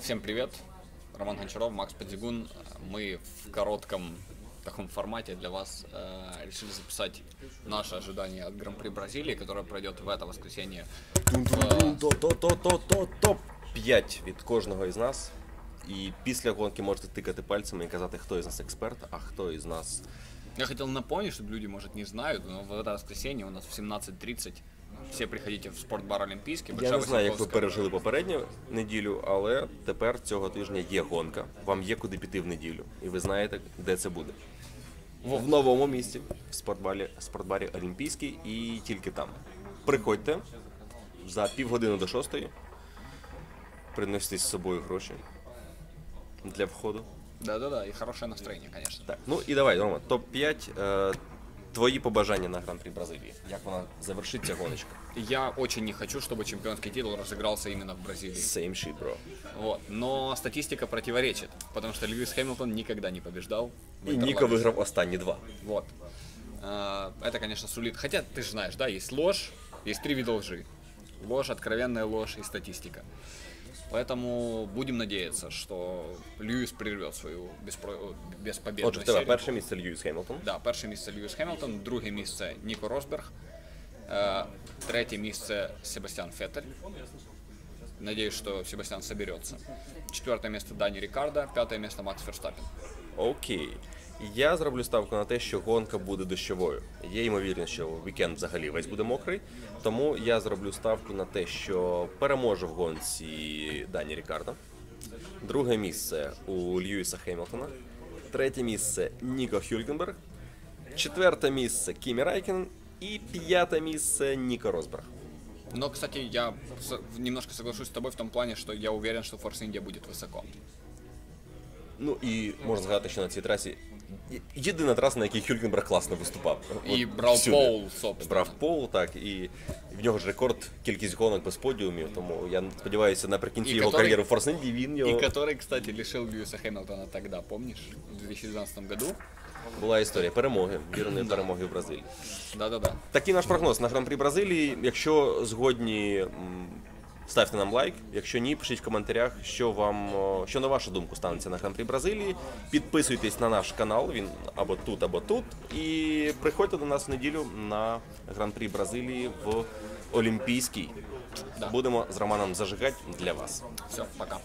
Всем привет! Роман Гончаров, Макс Подзигун. Мы в коротком таком формате для вас э, решили записать наши ожидания от Гран-при Бразилии, которое пройдет в это воскресенье. Топ 5 від кожного із нас. І після гонки можете тикати пальцями і казати, хто із нас експерт, а хто із нас. Я хотел напомнить, чтобы люди, может, не знают, но в это воскресенье у нас в 17.30 все приходите в спортбар Олимпийский. Я не знаю, як ви пережили попередню неділю, але тепер цього тижня є гонка. Вам є куди піти в неділю. І ви знаєте, де це буде. В новому місті, в спортбарі, спортбарі Олімпійський і тільки там. Приходьте за півгодини до шостої. Приносите з собою гроші для входу. Да-да-да, и хорошее настроение, конечно. Так, ну і давай, Рома, топ-5 е, твої побажання на гран-прі Бразилії. Як вона завершиться гоночка? Я очень не хочу, чтобы чемпионский титул разыгрался именно в Бразилии. Same shit, bro. Вот. Но статистика противоречит, потому что Льюис Хэмилтон никогда не побеждал. в І Ніко интервале. виграв останні два. Вот. А, Это, конечно, сулит. Хотя, ты же знаешь, да, есть ложь, есть три вида лжи. Ложь, откровенная ложь и статистика. Поэтому будем надеяться, что Льюис прервет свою беспро... беспобедную Отже, в тебе серию. перше місце Льюіс Хемілтон. Да, перше місце Льюіс Хемілтон, друге місце Ніко Росберг, е, третє місце Себастьян Феттель. Надеюсь, что Себастьян соберется. Четвертое место Дани Рикардо, пятое место Макс Ферстаппин. Окей. Я зроблю ставку на те, що гонка буде дощовою. Є ймовірність, що вікенд взагалі весь буде мокрий. Тому я зроблю ставку на те, що переможе в гонці Дані Рікардо. Друге місце у Льюіса Хемілтона. Третє місце Ніко Хюлькенберг. Четверте місце Кімі Райкен. І п'яте місце Ніко Росберг. Но, кстати, я немножко соглашусь с тобой в том плане, что я уверен, что Форс Индия будет высоко. Ну і можна згадати, що на цій трасі єдина траса, на якій Хюлькенберг класно виступав. І От брав всюди. пол, собственно. Брав пол, так, і в нього ж рекорд кількість гонок без подіумів, тому я сподіваюся, наприкінці І його котрий- кар'єри в Форс Інді він И його который, кстати, лишил Льюиса Хэмилтона тогда, помнишь, в 2012 году? була історія перемоги, вірної перемоги в Бразилії. Да-да-да. Такий наш прогноз на гран-прі Бразилії. Якщо згодні, м, ставте нам лайк. Якщо ні, пишіть в коментарях, що вам, що на вашу думку станеться на гран-прі Бразилії. Підписуйтесь на наш канал, він або тут, або тут. І приходьте до нас в неділю на гран-прі Бразилії в Олімпійській. Да. Будемо з Романом зажигати для вас. Все, пока.